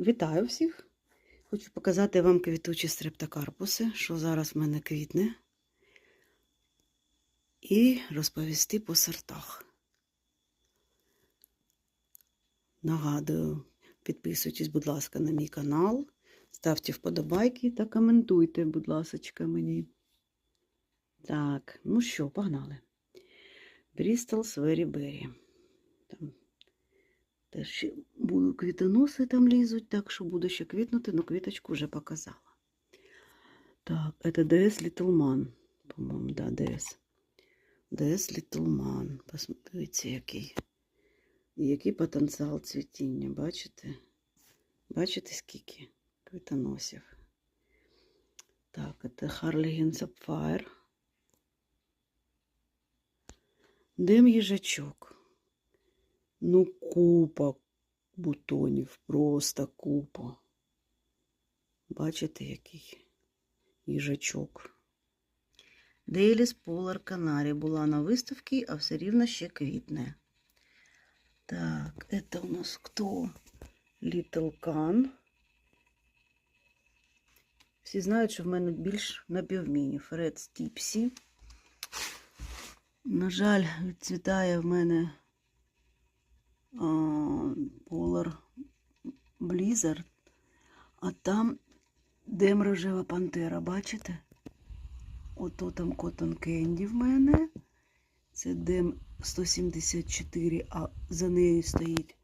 Вітаю всіх! Хочу показати вам квітучі стрептокарпуси, що зараз в мене квітне, і розповісти по сортах. Нагадую, підписуйтесь, будь ласка, на мій канал, ставте вподобайки та коментуйте, будь ласка, мені. Так, ну що, погнали. Брістол Свері Беррі. Там Теж ще квітоноси там лізуть, так що буду ще квітнути, але квіточку вже показала. Так, это DS Little Man. По-моєму, да, DS. DS Little Man. Посмотрите, який. Який потенціал цвітіння, бачите? Бачите, скільки квітоносів? Так, это Harley Sapphire. Дим їжачок. Ну, купа бутонів, просто купа. Бачите, який їжачок. Дейліс Полар Канарі була на виставці, а все рівно ще квітне. Так, це у нас хто? Little Can. Всі знають, що в мене більш на півміні. Фред Стіпсі. На жаль, відцвітає в мене Polar Blizzard, а там Дем рожева пантера, бачите? Ото там Cotton Candy в мене. Це Дем 174, а за нею стоїть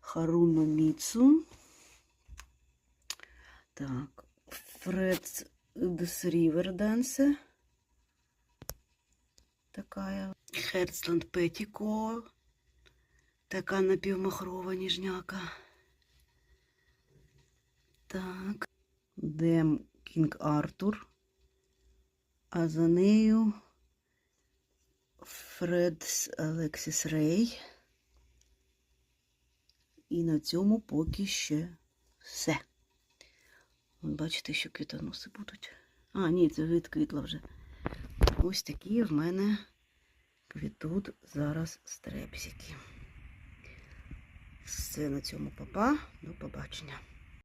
Харуно Міцу. Так, Фред Дес Riverdance. Такая. Херцланд Петіко. Така напівмахрова ніжняка. Так. Дем Кінг Артур. А за нею Фред Алексіс Рей. І на цьому поки ще все. Бачите, що квітоноси будуть. А, ні, це відквітла вже. Ось такі в мене квітуть зараз стрепсики. Все на цьому папа. До побачення.